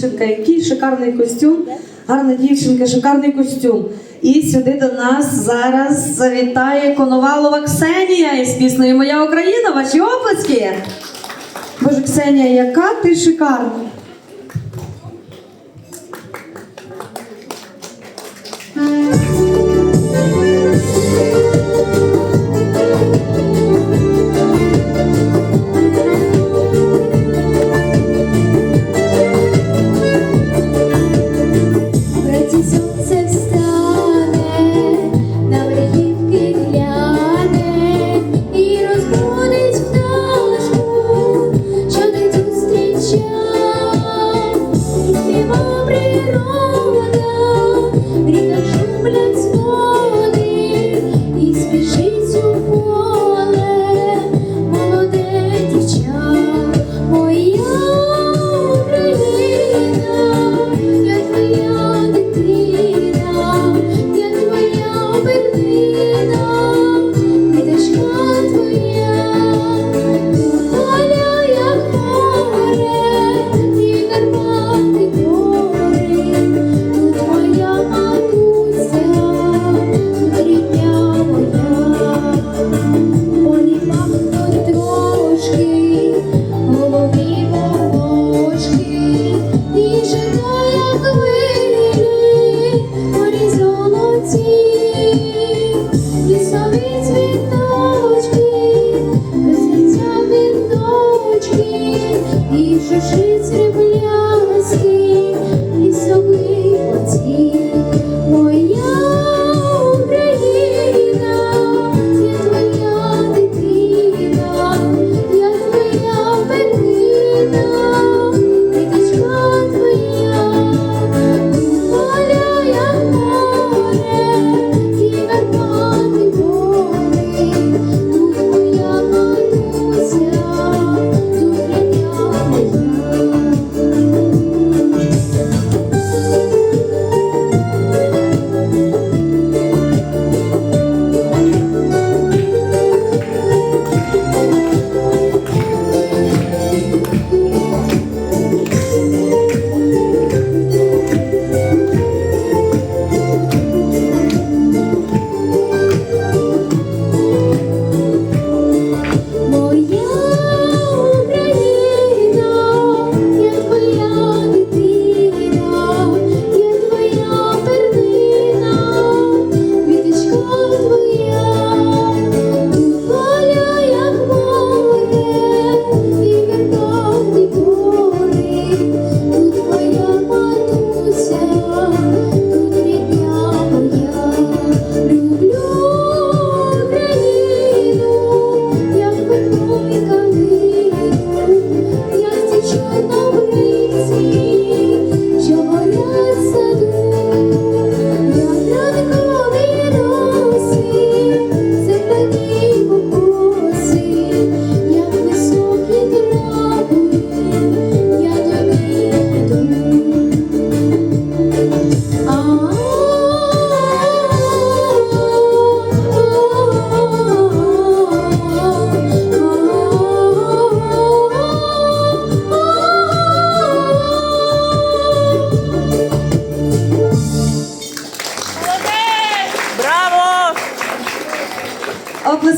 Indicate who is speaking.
Speaker 1: дівчинка, який шикарний костюм. Гарна дівчинка, шикарний костюм. І сюди до нас зараз завітає Коновалова Ксенія із піснею Моя Україна. Ваші оплески. Боже, Ксенія, яка ти шикарна.
Speaker 2: je suis